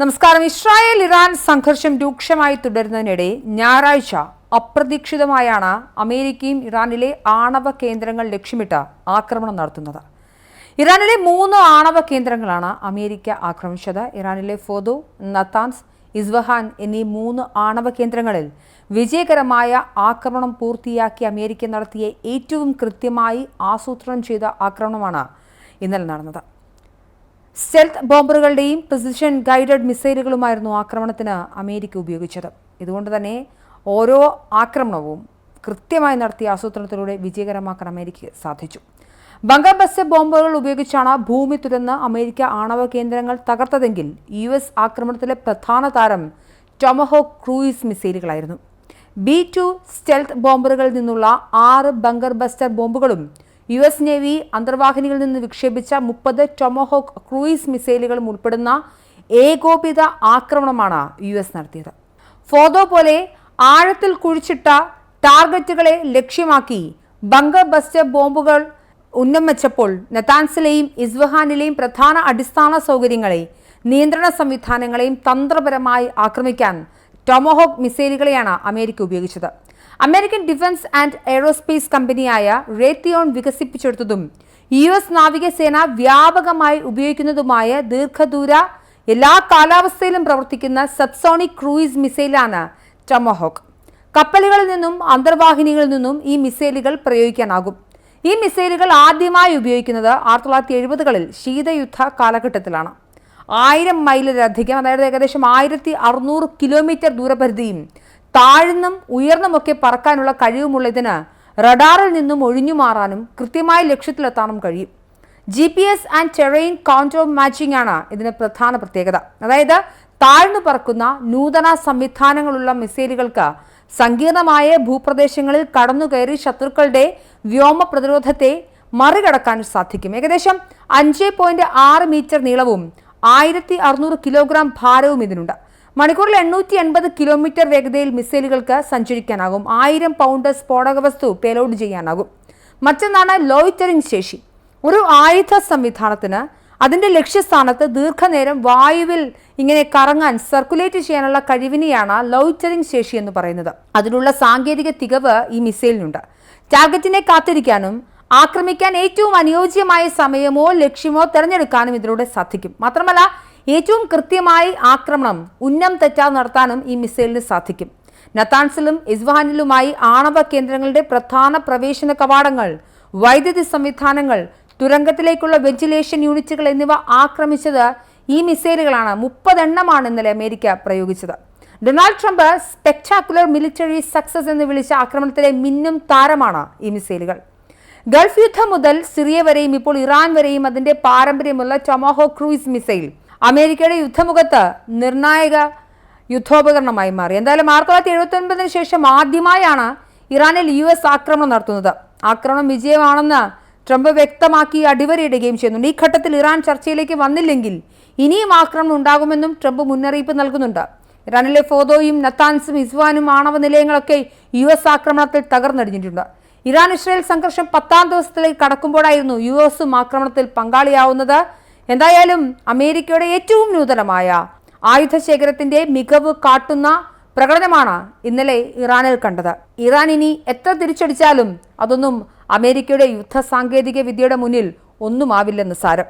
നമസ്കാരം. Israel Iran സംഘർഷം രൂക്ഷമായി തുടരുന്നതിനിടെ ഞായറാഴ്ച അപ്രതീക്ഷിതമായാണ് അമേരിക്കയും ഇറാനിലെ ആണവ കേന്ദ്രങ്ങൾ ലക്ഷ്യമിട്ട് ആക്രമണം നടത്തുന്നത്. ഇറാനിലെ മൂന്ന് ആണവ കേന്ദ്രങ്ങളാണ് അമേരിക്ക ആക്രമിച്ചത്. ഇറാനിലെ ഫോദോ നത്താൻസ് ഇസ്വഹാൻ എന്നീ മൂന്ന് ആണവ കേന്ദ്രങ്ങളിൽ വിജയകരമായ ആക്രമണം പൂർത്തിയാക്കി അമേരിക്ക നടത്തിയ ഏറ്റവും കൃത്യമായി ആസൂത്രണം ചെയ്ത ആക്രമണമാണ് ഇന്നലെ നടന്നത്. സ്റ്റെൽത്ത് ബോംബറുകളുടെയും പ്രസിഷൻ ഗൈഡഡ് മിസൈലുകളുമായിരുന്നു ആക്രമണത്തിന് അമേരിക്ക ഉപയോഗിച്ചത്. ഇതുകൊണ്ട് തന്നെ ഓരോ ആക്രമണവും കൃത്യമായി നടത്തിയ ആസൂത്രണത്തിലൂടെ വിജയകരമാക്കാൻ അമേരിക്ക സാധിച്ചു. ബങ്കർ ബസ്റ്റർ ബോംബുകൾ ഉപയോഗിച്ചാണ് ഭൂമി തുരന്ന് അമേരിക്ക ആണവ കേന്ദ്രങ്ങൾ തകർത്തതെങ്കിൽ യു എസ് ആക്രമണത്തിലെ പ്രധാന താരം ടൊമഹോക്ക് ക്രൂയിസ് മിസൈലുകളായിരുന്നു. ബി ടു സ്റ്റെൽത്ത് ബോംബറുകളിൽ നിന്നുള്ള ആറ് ബങ്കർ ബസ്റ്റർ ബോംബുകളും യു എസ് നേവി അന്തർവാഹിനികളിൽ നിന്ന് വിക്ഷേപിച്ച മുപ്പത് ടൊമഹോക്ക് ക്രൂയിസ് മിസൈലുകളും ഉൾപ്പെടുന്ന ഏകോപിത ആക്രമണമാണ് യു എസ് നടത്തിയത്. ഫോദോ പോലെ ആഴത്തിൽ കുഴിച്ചിട്ട ടാർഗറ്റുകളെ ലക്ഷ്യമാക്കി ബങ്കർ ബസ്റ്റർ ബോംബുകൾ ഉന്നം വെച്ചപ്പോൾ നെതാൻസിലെയും ഇസ്വഹാനിലെയും പ്രധാന അടിസ്ഥാന സൗകര്യങ്ങളെ നിയന്ത്രണ സംവിധാനങ്ങളെയും തന്ത്രപരമായി ആക്രമിക്കാൻ ടൊമോഹോക്ക് മിസൈലുകളെയാണ് അമേരിക്ക ഉപയോഗിച്ചത്. അമേരിക്കൻ ഡിഫൻസ് ആൻഡ് എയ്റോസ്പേസ് കമ്പനിയായ റേത്തിയോൺ വികസിപ്പിച്ചെടുത്തതും യു എസ് നാവികസേന വ്യാപകമായി ഉപയോഗിക്കുന്നതുമായ ദീർഘദൂര എല്ലാ കാലാവസ്ഥയിലും പ്രവർത്തിക്കുന്ന സബ്സോണിക് ക്രൂയിസ് മിസൈലാണ് ടമോഹോക്ക് കപ്പലുകളിൽ നിന്നും അന്തർവാഹിനികളിൽ നിന്നും ഈ മിസൈലുകൾ പ്രയോഗിക്കാനാകും. ഈ മിസൈലുകൾ ആദ്യമായി ഉപയോഗിക്കുന്നത് ആയിരത്തി തൊള്ളായിരത്തി എഴുപതുകളിൽ ശീതയുദ്ധ കാലഘട്ടത്തിലാണ്. ആയിരം മൈലിലധികം അതായത് ഏകദേശം ആയിരത്തി അറുന്നൂറ് കിലോമീറ്റർ ദൂരപരിധിയും താഴ്ന്നും ഉയർന്നുമൊക്കെ പറക്കാനുള്ള കഴിവുമുള്ളതിന് റഡാറിൽ നിന്നും ഒഴിഞ്ഞു മാറാനും കൃത്യമായ ലക്ഷ്യത്തിലെത്താനും കഴിയും. G P S and terrain contour matching ആണ് ഇതിന് പ്രധാന പ്രത്യേകത. അതായത് താഴ്ന്നു പറക്കുന്ന നൂതന സംവിധാനങ്ങളുള്ള മിസൈലുകൾക്ക് സങ്കീർണമായ ഭൂപ്രദേശങ്ങളിൽ കടന്നുകയറി ശത്രുക്കളുടെ വ്യോമ പ്രതിരോധത്തെ മറികടക്കാൻ സാധിക്കും. ഏകദേശം അഞ്ച് പോയിന്റ് ആറ് മീറ്റർ നീളവും ആയിരത്തി അറുന്നൂറ് കിലോഗ്രാം ഭാരവും ഇതിനുണ്ട്. മണിക്കൂറിൽ എണ്ണൂറ്റി എൺപത് കിലോമീറ്റർ വേഗതയിൽ മിസൈലുകൾക്ക് സഞ്ചരിക്കാനാകും. ആയിരം പൗണ്ട് സ്ഫോടക വസ്തു പേലോഡ് ചെയ്യാനാകും. മറ്റൊന്നാണ് ലോയിറ്ററിംഗ് ശേഷി. ഒരു ആയുധ സംവിധാനത്തിന് അതിന്റെ ലക്ഷ്യസ്ഥാനത്ത് ദീർഘനേരം വായുവിൽ ഇങ്ങനെ കറങ്ങാൻ സർക്കുലേറ്റ് ചെയ്യാനുള്ള കഴിവിനെയാണ് ലോയിറ്ററിംഗ് ശേഷി എന്ന് പറയുന്നത്. അതിനുള്ള സാങ്കേതിക തികവ് ഈ മിസൈലിനുണ്ട്. ടാർഗറ്റിനെ കാത്തിരിക്കാനും ആക്രമിക്കാൻ ഏറ്റവും അനുയോജ്യമായ സമയമോ ലക്ഷ്യമോ തിരഞ്ഞെടുക്കാനും ഇതിലൂടെ സാധിക്കും. മാത്രമല്ല ഏറ്റവും കൃത്യമായി ആക്രമണം ഉന്നം തെറ്റാതെ നടത്താനും ഈ മിസൈലിന് സാധിക്കും. നത്താൻസിലും ഇസ്വാനിലുമായി ആണവ കേന്ദ്രങ്ങളുടെ പ്രധാന പ്രവേശന കവാടങ്ങൾ വൈദ്യുതി സംവിധാനങ്ങൾ തുരങ്കത്തിലേക്കുള്ള വെന്റിലേഷൻ യൂണിറ്റുകൾ എന്നിവ ആക്രമിച്ചത് ഈ മിസൈലുകളാണ്. മുപ്പതെണ്ണമാണ് ഇന്നലെ America പ്രയോഗിച്ചത്. Donald Trump spectacular military success എന്ന് വിളിച്ച ആക്രമണത്തിലെ മിന്നും താരമാണ് ഈ മിസൈലുകൾ. ഗൾഫ് യുദ്ധം മുതൽ സിറിയ വരെയും ഇപ്പോൾ ഇറാൻ വരെയും അതിന്റെ പാരമ്പര്യമുള്ള ടൊമാഹോ ക്രൂയിസ് മിസൈൽ അമേരിക്കയുടെ യുദ്ധമുഖത്ത് നിർണായക യുദ്ധോപകരണമായി മാറി. എന്തായാലും ആയിരത്തി തൊള്ളായിരത്തി എഴുപത്തി ഒൻപതിന് ശേഷം ആദ്യമായാണ് ഇറാനിൽ യു എസ് ആക്രമണം നടത്തുന്നത്. ആക്രമണം വിജയമാണെന്ന് ട്രംപ് വ്യക്തമാക്കി അടിവരയിടുകയും ചെയ്യുന്നുണ്ട്. ഈ ഘട്ടത്തിൽ ഇറാൻ ചർച്ചയിലേക്ക് വന്നില്ലെങ്കിൽ ഇനിയും ആക്രമണം ഉണ്ടാകുമെന്നും ട്രംപ് മുന്നറിയിപ്പ് നൽകുന്നുണ്ട്. ഇറാനിലെ ഫോദോയും നത്താൻസും ഇസ്വാനും ആണവ നിലയങ്ങളൊക്കെ യു എസ് ആക്രമണത്തിൽ തകർന്നടിഞ്ഞിട്ടുണ്ട്. ഇറാൻ ഇസ്രായേൽ സംഘർഷം പത്താം ദിവസത്തിലേക്ക് കടക്കുമ്പോഴായിരുന്നു യു എസും ആക്രമണത്തിൽ പങ്കാളിയാവുന്നത്. എന്തായാലും അമേരിക്കയുടെ ഏറ്റവും നൂതനമായ ആയുധശേഖരത്തിന്റെ മികവ് കാട്ടുന്ന പ്രകടനമാണ് ഇന്നലെ ഇറാനിൽ കണ്ടത്. ഇറാൻ ഇനി എത്ര തിരിച്ചടിച്ചാലും അതൊന്നും അമേരിക്കയുടെ യുദ്ധ സാങ്കേതിക വിദ്യയുടെ മുന്നിൽ ഒന്നുമാവില്ലെന്ന് സാരം.